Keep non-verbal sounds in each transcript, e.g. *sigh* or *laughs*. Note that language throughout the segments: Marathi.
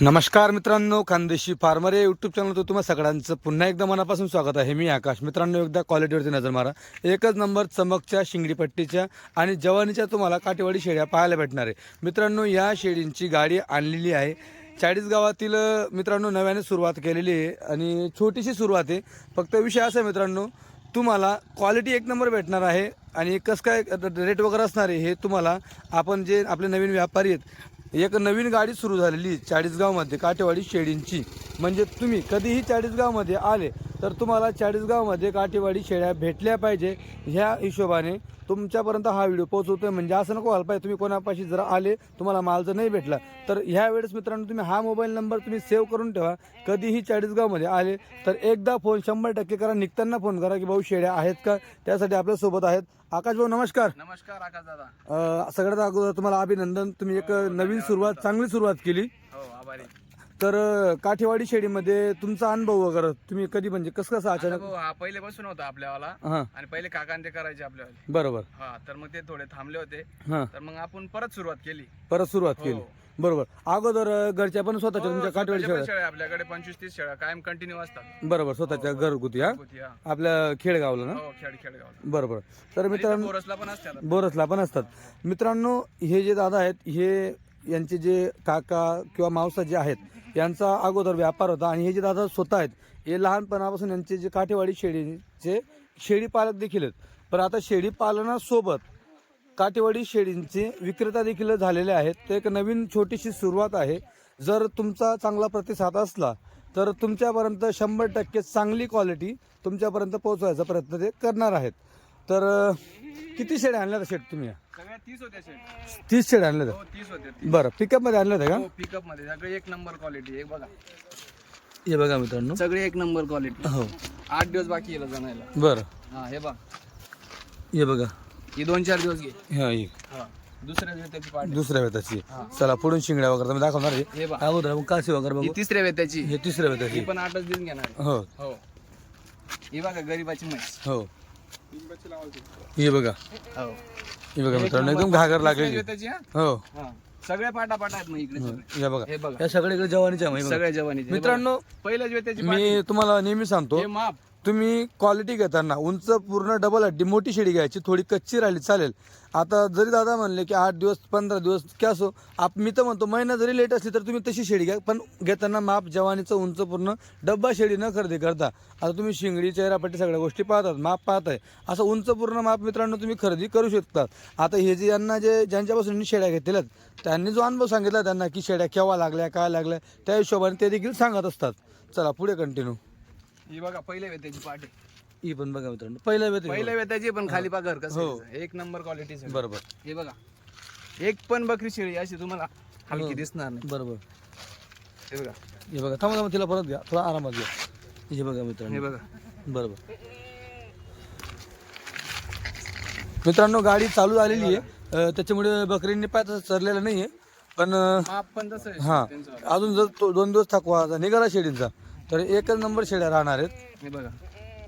नमस्कार मित्रांनो खानदेशी फार्मर या युट्यूब चॅनलवर तुम्हा सगळ्यांचं पुन्हा एकदा मनापासून स्वागत आहे. मी आकाश. मित्रांनो एकदा क्वालिटीवरती नजर मारा. एकच नंबर चमकच्या शिंगडीपट्टीच्या आणि जवानीच्या तुम्हाला काटेवाडी शेळ्या पाहायला भेटणार आहे. मित्रांनो या शेळींची गाडी आणलेली आहे. चाळीस गावातील मित्रांनो नव्याने सुरुवात केलेली आहे आणि छोटीशी सुरुवात आहे. फक्त विषय असा आहे मित्रांनो तुम्हाला क्वालिटी एक नंबर भेटणार आहे आणि कसं काय रेट वगैरे असणार आहे हे तुम्हाला आपण जे आपले नवीन व्यापारी आहेत एक नवीन गाडी सुरू झालेली चाळीसगावमध्ये काटेवाडी शेडींची. म्हणजे तुम्ही कधीही चाळीसगावमध्ये आले तर तुम्हाला चाळीसगावमध्ये काटेवाडी शेळ्या भेटल्या पाहिजे ह्या हिशोबाने तुमच्यापर्यंत हा व्हिडिओ पोहोचवतोय. म्हणजे असं नको व्हायला पाहिजे तुम्ही कोणापाशी जर आले तुम्हाला माल जर नाही भेटला तर ह्या वेळेस मित्रांनो तुम्ही हा मोबाईल नंबर तुम्ही सेव्ह करून ठेवा. कधीही चाळीसगावमध्ये आले तर एकदा फोन शंभर टक्के करा. निघताना फोन करा की भाऊ शेळ्या आहेत का? त्यासाठी आपल्यासोबत आहेत. आकाश भाऊ नमस्कार. नमस्कार आकाश दादा. सगळ्यात अगोदर तुम्हाला अभिनंदन. तुम्ही एक नवीन सुरुवात चांगली सुरुवात केली. हो आभारी. तर काठेवाडी शेळीमध्ये तुमचा अनुभव वगैरे तुम्ही कधी म्हणजे कसं कसं अचानक हा पहिले बसून होता आपल्यावाला हां. आणि पहिले काकांते ते करायचे आपल्यावाले. बरोबर. हा तर मग ते थोडे थांबले होते. हां. तर मग आपण परत सुरुवात केली. परत सुरुवात हो. केली. बरोबर. अगोदर घरच्या पण स्वतःच्या तुमच्या काठेवाडी शेळ्या शेळ्या आपल्याकडे पंचवीस तीस शेळ्या कायम कंटिन्यू असतात. बरोबर स्वतःच्या घरगुती हा? घरगुती, हा. आपल्या खेडेगावला ना? हो बरोबर. तर मित्रांनो बोरसला पण असतात बोरसला पण असतात. मित्रांनो हे जे दादा आहेत हे यांचे जे काका किंवा मावसा जे आहेत यांचा अगोदर व्यापार होता आणि हे जे दादा स्वतः आहेत हे लहानपणापासून यांचे जे काठेवाडी शेळींचे शेळी पालक देखील आहेत. पण आता शेळी पालनासोबत काठेवाडी शेळींचे विक्रेता देखील झालेले आहेत. ते एक नवीन छोटीशी सुरुवात आहे. जर तुमचा चांगला प्रतिसाद असला तर तुमच्यापर्यंत शंभर टक्के चांगली क्वालिटी तुमच्यापर्यंत पोहोचवायचा प्रयत्न ते करणार आहेत. तर किती शेड्या आणल्या शेट तुम्ही? सगळ्या तीस होत्या शेळ तीस शेड्या आणल्या हो तीस होत्या बरं पिकअपमध्ये आणल्या होत्या हो पिकअपमध्ये. सगळे एक नंबर क्वालिटी एक बघा. का हे बघा मित्रांनो. सगळे एक नंबर क्वालिटी हो. आठ दिवस बाकी आहे जाणायला. बरं. हा हे बघ. हे बघा. ही दोन चार दिवस घे. हा ही. हा. दुसऱ्या वेत्याची पार्टी दुसऱ्या वेताची. चला पुढून शिंगड्या वगैरे तुम्ही दाखवणार आहे. हे बघ. अगोदर आपण काशी वगैरे ही बघू तिसऱ्या वेत्याची हे तिसऱ्या वेताची. ही पण आठच दिवस घेणार आहे. हो. हो. ही बघा गरीबाची म्हैस. हो. हे बघा. हो हे बघा मित्रांनो एकदम घागर लागलेली वेत्याची हा? हो. हा. सगळ्या पाटा पाटा आहेत मग इकडे सगळे. हे बघा. हे बघा. या सगळीकडे जवानीच्या बघा. सगळ्या जवानीचे. मित्रांनो पहिल्याच वेत्याची मी तुम्हाला नेहमी सांगतो हे माप. तुम्ही क्वालिटी घेताना उंच पूर्ण डबल हड्डी मोठी शेडी घ्यायची थोडी कच्ची राहिली चालेल. आता जरी दादा म्हणले की आठ दिवस पंधरा दिवस क्या असो आप मी तर म्हणतो महिना जरी लेट असली तर तुम्ही तशी शेडी घ्या पण घेताना माप जवानीचं उंच पूर्ण डब्बा शेडी न खरेदी करता. आता तुम्ही शिंगडी चेहरापट्टी सगळ्या गोष्टी पाहतात माप पाहताय. असं उंच पूर्ण माप मित्रांनो तुम्ही खरेदी करू शकता आता हे जे यांना जे ज्यांच्यापासून शेड्या शेळ्या घेतलेल्या आहेत, त्यांनी जो अनुभव सांगितला त्यांना की शेड्या केव्हा लागल्या काय लागल्या त्या हिशोबाने ते देखील सांगत असतात. चला पुढे कंटिन्यू ही बघा पहिल्या वेत्याची पाटी ही पण बघा मित्रांनो पहिल्या वेळ पहिल्या वेत्याची पण खाली पा घर कसं हो. एक नंबर क्वालिटी बरोबर. हे बघा. एक पण बकरी शेळी अशी तुम्हाला हो. हलकी दिसणार नाही. बरोबर. हे बघा. हे बघा थांबा थांबा तिला परत घ्या. थोडा आरामात घ्या. हे बघा हे मित्रांनो बघा. बरोबर. मित्रांनो गाडी चालू झालेली आहे. अं, त्याच्यामुळे बकरींनी पाय तसं चरलेलं नाही आहे पण अं, माप पण तसं आहे. हां. त्यांचं. अजून जर तो दोन दिवस थकवा निघाला शेळींचा तर एकच नंबर शेळ्या राहणार आहेत. हे बघा.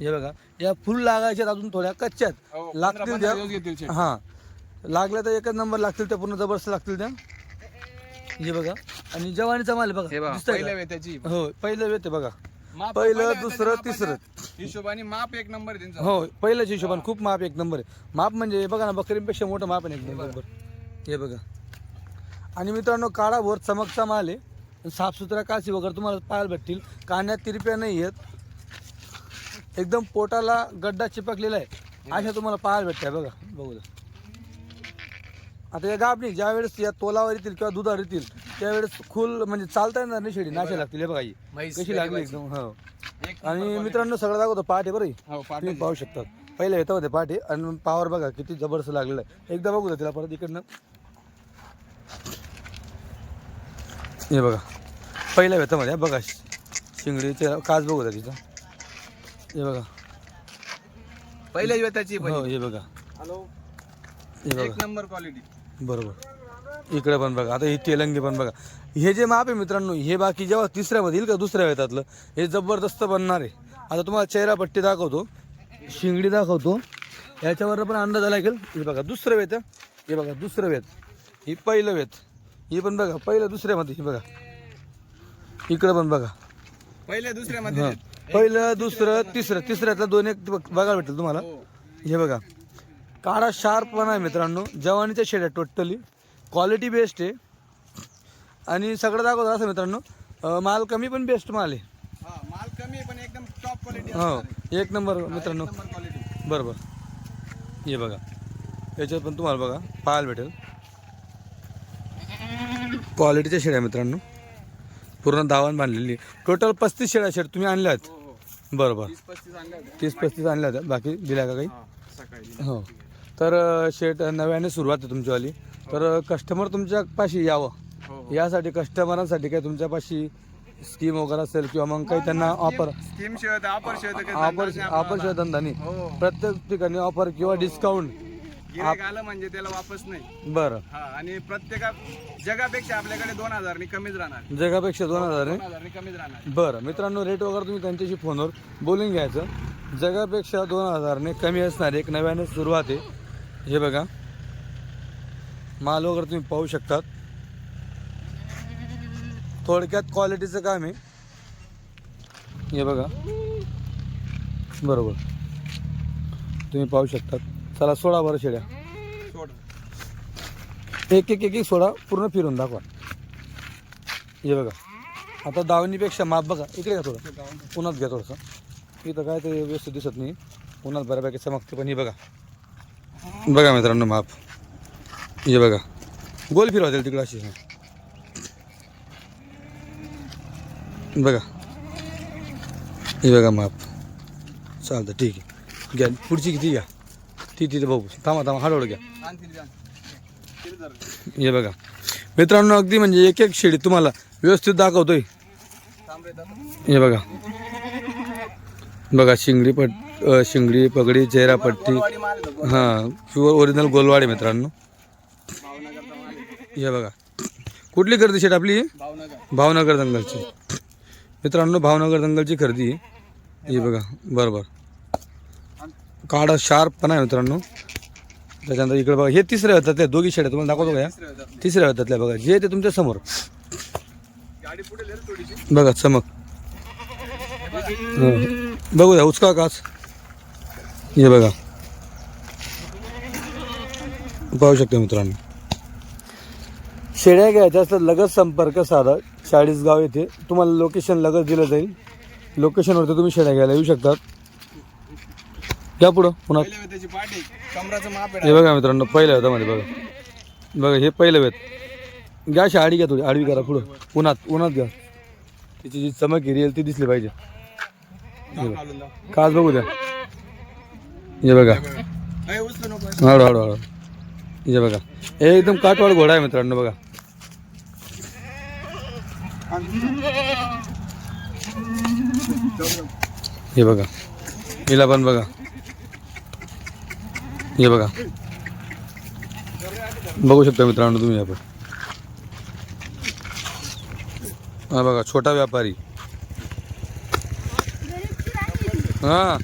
हे बघा. या फुल लागायच्यात अजून थोड्या कच्च्यात. हो, लागतील पंधरा- त्या. पंधरा दिवस घेतील शेळी. हां. लागल्या तर एकच नंबर लागतील त्या पूर्ण जबरदस्त लागतील त्या. हे बघा. आणि जवानीचा माल हे बघा. बघा दिसतंय पहिल्या का? वेत्याची. हो पहिलं वेत आहे बघा. माप पहिलं, पहिल्या दुसरं, वेत्याच्या तिसरं. मापाच्या हिशोबाने माप एक नंबर आहे त्यांचा. हो पहिल्याच हिशोबाने खूप माप एक नंबर आहे. माप म्हणजे बघा ना बकरीपेक्षा मोठं माप आहे एकदम बरोबर हे बघा. आणि मित्रांनो काळा भोर चमकचा माल आहे. साफसुथरा काशी वगैरे तुम्हाला पाहायला भेटतील. काण्यात तिरप्या नाही आहेत एकदम पोटाला गड्डा चिपकलेला आहे. अशा तुम्हाला पाहायला भेटत्या बघा. बघू आता या गाबणी ज्या वेळेस या तोलावर येतील किंवा दुधावर येतील त्यावेळेस खुल म्हणजे चालता येणार नाही शेडी. नाशा लागतील. हे बघा ही. कशी लागली एकदम. हो. आणि मित्रांनो सगळं दाखवतो. पहाट बरं ही. तुम्ही पाहू शकतात पहिल्या येतामध्ये पाठी आणि पावर बघा किती जबरदस्त लागलेला आहे. एकदा बघू द्या तिला परत इकडनं. हे बघा. पहिल्या वेतामध्ये बघा. शिंगडीचे काच बघू द्या तिचा हे बघा. पहिल्या वेत्याची हो हे बघा. हॅलो. हे बघा. एक नंबर क्वालिटी. बरोबर. इकडे पण बघा. आता ही तेलंगी पण बघा. हे जे माप आहे मित्रांनो हे बाकी जेव्हा तिसऱ्यामध्ये येईल का दुसऱ्या वेतातलं हे जबरदस्त बनणार आहे. आता तुम्हाला चेहरा पट्टी दाखवतो. शिंगडी दाखवतो. याच्यावर पण अंदाज आला लागेल. हे बघा दुसरं वेत. हे बघा दुसरं वेत. ही पहिलं वेत. ही पण बघा पहिलं दुसऱ्यामध्ये ही बघा. इकडे पण बघा. पहिल्या दुसऱ्या मध्ये हा. पहिलं दुसरं तिसरं. तिसऱ्यातलं दोन एक बघ- बघायला भेटेल तुम्हाला. हो. हे बघा. काळा शार्प पण आहे मित्रांनो. जवानीच्या शेड्या टोटली. क्वालिटी बेस्ट आहे. आणि सगळं दाखवत असं मित्रांनो. अं, माल कमी पण बेस्ट माल आहे. हा माल कमी आहे, पण एकदम टॉप क्वालिटी हो. एक नंबर मित्रांनो. क्वालिटी बरोबर. हे बघा. याच्यात पण तुम्हाला बघा पाहायला भेटेल. क्वालिटीच्या शेड्या मित्रांनो. पूर्ण दावण बांधलेली. टोटल पस्तीस शेड्या शेड तुम्ही आणल्या आहेत? हो हो. बरोबर तीस पस्तीस आणल्या होत्या. बाकी दिल्या का काही? हा तर शेट नव्याने सुरुवात आहे तुमच्यावाली. तर कस्टमर तुमच्या पाशी यावं. हो यासाठी कस्टमरांसाठी काही तुमच्यापाशी स्कीम वगैरे असेल किंवा मग काही त्यांना ऑफर ऑफर ऑफर. शिवाय धंदा नाही हो. प्रत्येक ठिकाणी ऑफर किंवा डिस्काउंट गिरायक आलं म्हणजे त्याला वापस नाही. बरं. हा आणि प्रत्येका जगापेक्षा आपल्याकडे दोन हजारनी कमीच राहणार. जगापेक्षा दोन हजार आहे दोन हजारनी कमीच राहणार. बरं मित्रांनो रेट वगैरे तुम्ही त्यांच्याशी फोनवर बोलून घ्यायचं. जगापेक्षा दोन हजारने कमी असणार एक नव्याने सुरुवात आहे. हे बघा. माल वगैरे तुम्ही पाहू शकतात. थोडक्यात क्वालिटीचं काम आहे. हे बघा. बरोबर. तुम्ही पाहू शकतात. चला सोडा बरं शेड्या. सोड एक एक एक एक सोडा पूर्ण फिरून दाखवा. हे बघा. आता दावणीपेक्षा माप बघा. इकडे घ्या थोडं. उन्हात घ्या थोडंसं. इथं काय ते व्यवस्थित दिसत नाही. उन्हात बऱ्यापैकी चमकते पण हे बघा. बघा मित्रांनो माप. हे बघा. गोल फिरवा त्याला तिकडं अशी. बघा. हे बघा माप. चालतं ठीक आहे. घ्या. पुढची किती घ्या? ती तिथे बघू. थांबा थांबा हळूहळू घ्या. हे बघा. मित्रांनो अगदी म्हणजे एक एक शेळी तुम्हाला व्यवस्थित दाखवतोय. हे बघा. बघा शिंगडी पट शिंगडी पगडी चेहरा पट्टी. हां प्युअर ओरिजिनल गोलवाडे मित्रांनो. हे बघा. कुठली खरेदी शेट आपली? भावनगर भावनगर दंगलची. मित्रांनो भावनगर दंगलची खरेदी. आहे. हे बघा. बरोबर. काढा शार्प पण आहे मित्रांनो. त्याच्यानंतर इकडे बघा हे तिसऱ्या होतात त्या दोघी शेड्या तुम्हाला दाखवतो का या? तिसऱ्या होतातल्या बघा जे ते तुमच्यासमोर. बघा चमक. बघू द्या उचका काच हे बघा. पाहू शकता मित्रांनो. शेड्या घ्यायच्या असतात लगत संपर्क साधा. चाळीसगाव येथे. तुम्हाला लोकेशन लगत दिलं जाईल. लोकेशनवरती तुम्ही शेड्या घ्यायला येऊ शकतात. या पुढं पुन्हा. पहिल्या त्याची पाठी कमराचं माप आहे हे बघा मित्रांनो पहिल्या वेतामध्ये बघा. बघा हे पहिलं वेत. घ्या अशी आडी घ्या थोडी आडवी करा पुढं. उन्हात उन्हात घ्या. तिची जी चमक हिरी ती दिसली पाहिजे. काच बघू. द्या. हे बघा. ए, उचलू नको. हळू हळू हळू. हे बघा. हे एकदम काटवाळ घोडा आहे मित्रांनो बघा. हे बघा. हिला पण बघा. हे बघा. बघू शकता मित्रांनो तुम्ही आपण. हा बघा छोटा व्यापारी. हा.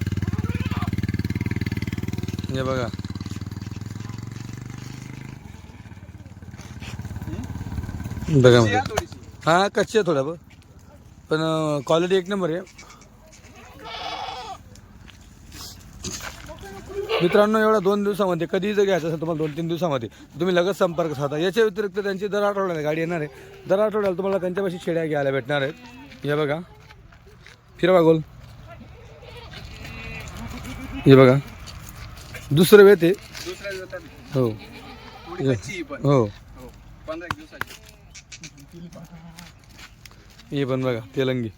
हे बघा. बघा. या हा कच्ची आहे थोडा बघ. पण क्वालिटी एक नंबर आहे. मित्रांनो एवढा दोन दिवसामध्ये कधीही जर घ्यायचं असेल तुम्हाला दोन तीन दिवसामध्ये तुम्ही लगेच संपर्क साधा. याच्या व्यतिरिक्त त्यांची दर आठवड्याला गाडी येणार आहे. दर आठवड्याला तुम्हाला त्यांच्यापाशी शेड्या घ्यायला भेटणार आहेत. हे बघा. फिरवा गोल. हे बघा. दुसरं दुसऱ्या दिवसात हो. ही हो. हो. एक हे पण बघा तेलंगी.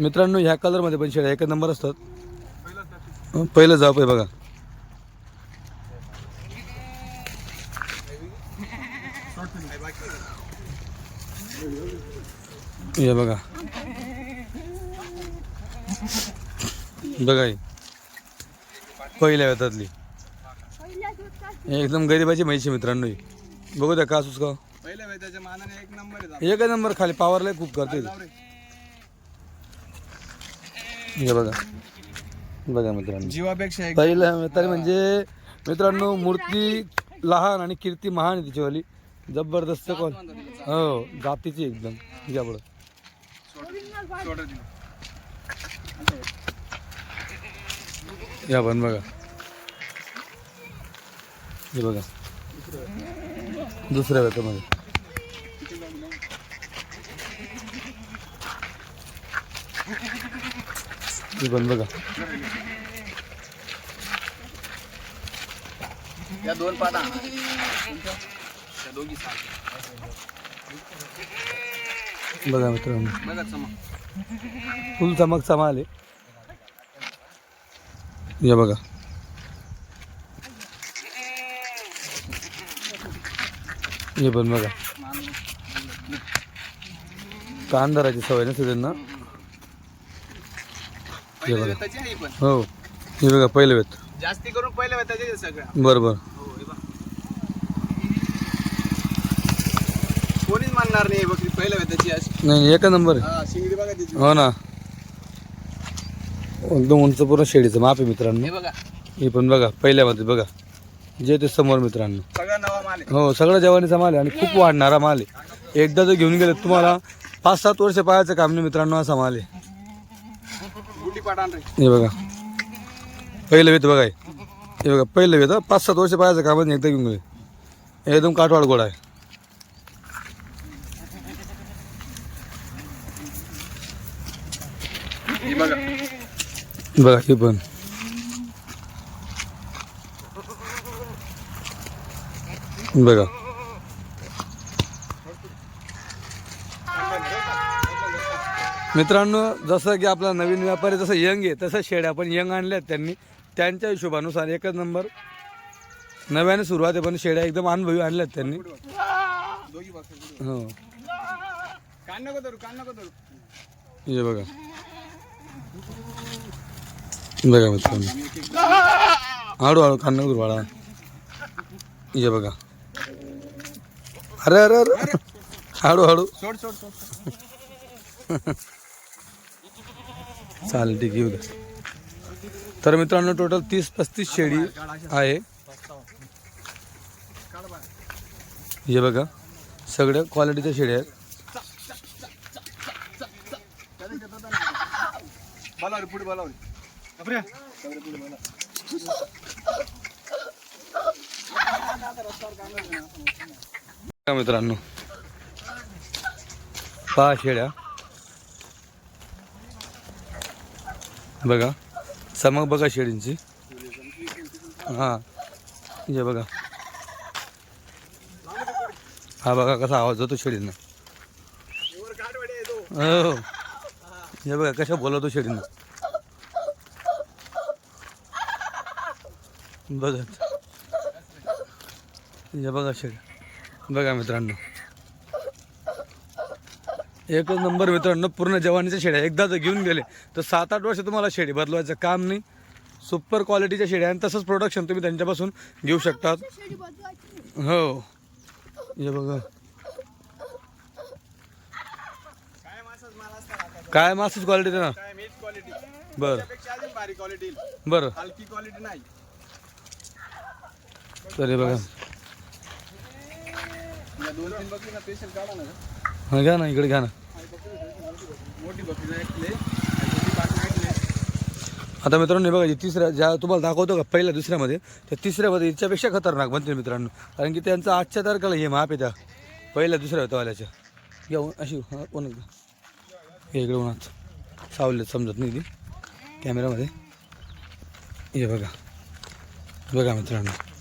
मित्रांनो ह्या कलरमध्ये पण शेड्या एकच नंबर असतात. पहिला हं, जाप आहे बघा. हे बघा. बघा ही. पहिल्या वेतातली. एकदम गरिबाची म्हैशी मित्रांनो बघू द्या का सुचका एक नंबर. एकच खाली पावरला खूप करते जाऊ. हे बघा. बघा मित्रांनो. जीवापेक्षा एक पहिलं तरी म्हणजे मित्रांनो मूर्ती लहान आणि कीर्ती महान आहे तिच्यावाली. जबरदस्त कोण? हो जातीची एकदम. तिच्यापुढं सोडा दिलं. या पण बघा. हे बघा. दुसऱ्या वेतामध्ये हे पण बघा. या दोन दोघी सात बघा मित्रांनो फुल चमकचा माल आहे या बघा. हे पण बघा. का अंधाराची सवय नसते त्यांना. पहिले बघा. वेताची आहे ही पण. हो. हे बघा पहिले वेत जास्ती करून पहिले वेताचे आहे सगळ्या. बरं बरं हो हे बघ. कोणीच मानणार नाही बकरी पहिल्या वेताची अशी. नाही एका नंबर आहे. हा शिंगडी बघा हो ना. एकदम उंच पूर्ण शेडीचं माप आहे मित्रांनो. हे बघा. हे पण बघा पहिल्यामध्ये बघा. जे ते समोर मित्रांनो. सगळा नवा माल आहे. हो सगळं जवानीचा माल आहे आणि खूप वाढणारा माल आहे. एकदा जर घेऊन गेले तुम्हाला पाच सात वर्ष पाहायचं काम नाही मित्रांनो असा माल आहे. हे बघा. पहिलं वेत बघा हे. बघा पहिलं वेत. पाच सात वर्ष पाहायचं काम नाही एकदा घेऊन गेले. एकदम काठवाड गोड आहे. हे बघा. बघा हे पण. बघा. मित्रांनो जसं की आपला नवीन व्यापारी जसं यंग आहे तसं शेड्या पण यंग आणल्या आहेत त्यांनी. त्यांच्या हिशोबानुसार एकच नंबर नव्याने सुरुवात आहे पण शेड्या एकदम अनुभवी आणल्यात त्यांनी. हो. कान नको कान नको हे बघा. बघा मित्रांनो. हळूहळू खाणं करू बाळा. ये बघा. अरे अरे. अरे. हळूहळू. सोड सोड सोड. *laughs* चालेल ठीक आहे द्या. तर मित्रांनो टोटल तीस पस्तीस शेळी आहे. हे बघा सगळ्या क्वालिटीच्या शेळी आहेत. मित्रांनो पहा शेळ्या. बघा. चमक बघा शेळींची. हां. हे बघा. हा बघा कसा आवाज होतो शेळींना. हो. हे बघा कशा बोलवतो शेळींना. बघा. हे बघा शेळी. बघा मित्रांनो. एकच नंबर मित्रांनो पूर्ण जवानीच्या शेळ्या एकदा जर घेऊन गेले तर सात आठ वर्ष तुम्हाला शेळी बदलवायचं काम नाही. सुपर क्वालिटीच्या शेळ्या आणि तसंच प्रोडक्शन तुम्ही त्यांच्यापासून घेऊ शकतात. हो. हे बघा. काय मासाच क्वालिटी ना? बरं. बरं. हलकी क्वालिटी नाही. तर बघा. हां हा घ्या ना इकडे घ्या ना. आता मित्रांनो बघा तिसऱ्या ज्या तुम्हाला दाखवतो का पहिल्या दुसऱ्यामध्ये त्या तिसऱ्यामध्ये याच्यापेक्षा खतरनाक बनते मित्रांनो. कारण की त्यांचं आजच्या तारखेला हे माप येत्या पहिल्या दुसऱ्या होत्यावाल्याच्या घ्या ऊन- अशी हा, इकडे उन्हात. सावलेत समजत नाही ती कॅमेरामध्ये. हे बघा. बघा मित्रांनो.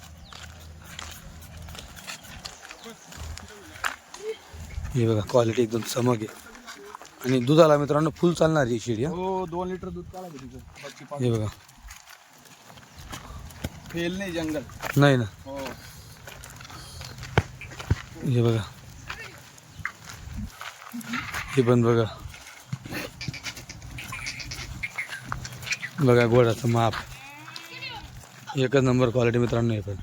हे बघा क्वालिटी एकदम चमक आहे. आणि दुधाला मित्रांनो फुल चालणार ही शेळी हा. हो दोन लिटर दूध काढा तिचं हे बघा. फेल नाही जंगल. नाही ना. हो. हे बघा. हे पण बघा. बघा गोडाचं माप. एकच नंबर क्वालिटी मित्रांनो हे पण.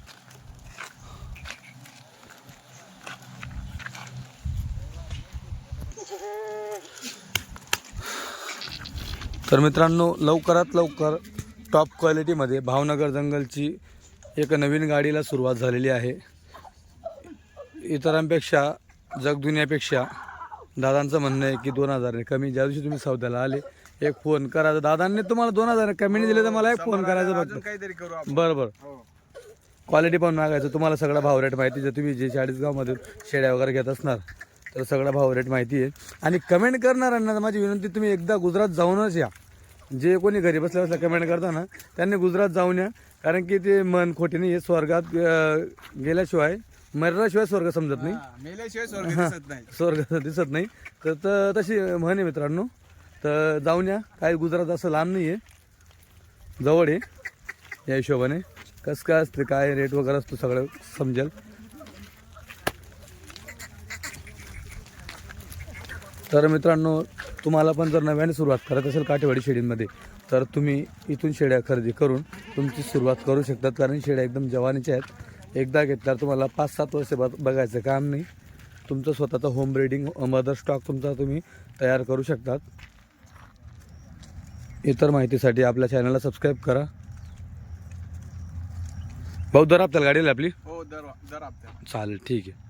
तर मित्रांनो लवकरात लवकर टॉप क्वालिटीमध्ये भावनगर जंगलची एक नवीन गाडीला सुरुवात झालेली आहे. इतरांपेक्षा जगदुनियापेक्षा दादांचं म्हणणं आहे की दोन हजार कमी. ज्या दिवशी तुम्ही सौद्याला आले एक फोन करा. तर दादांनी तुम्हाला दोन हजार कमी नाही दिले तर मला एक फोन करायचा फक्त. बरं बरं. हो. क्वालिटी पण मागायचं. तुम्हाला सगळा भाव रेट माहिती जर तुम्ही जे चाळीसगावमधून शेड्या वगैरे घेत असणार तर सगळा भाव रेट माहिती आहे. आणि कमेंट करणाऱ्यांना माझी विनंती तुम्ही एकदा गुजरात जाऊनच या. जे कोणी घरी बसल्या बसल्या कमेंट करता ना त्यांनी गुजरात जाऊन या. कारण की ते मन खोटे नाही हे स्वर्गात गेल्याशिवाय मरल्याशिवाय स्वर्ग समजत नाही. स्वर्ग दिसत नाही. स्वर्ग दिसत नाही. तर तशी म्हण आहे मित्रांनो. तर जाऊन या. काय गुजरात असं लांब नाही आहे जवळ आहे. या हिशोबाने. कसं काय असते काय रेट वगैरे असतो सगळं समजेल. तर मित्रांनो तुम्हाला पण जर नव्याने सुरुवात करत असेल काठेवाडी शेळींमध्ये तर तुम्ही इथून शेळ्या खरेदी करून तुमची सुरुवात करू शकतात. कारण शेळ्या एकदम जवानीच्या आहेत. एकदा घेतल्यावर तुम्हाला पाच सात वर्ष बघ बघायचं काम नाही. तुमचं स्वतःचं होम ब्रीडिंग मदर स्टॉक तुमचा तुम्ही तयार करू शकतात. इतर माहितीसाठी आपल्या चॅनलला सबस्क्राईब करा. भाऊ दर आपल्याला गाडीला आपली? हो दर दर चालेल ठीक आहे.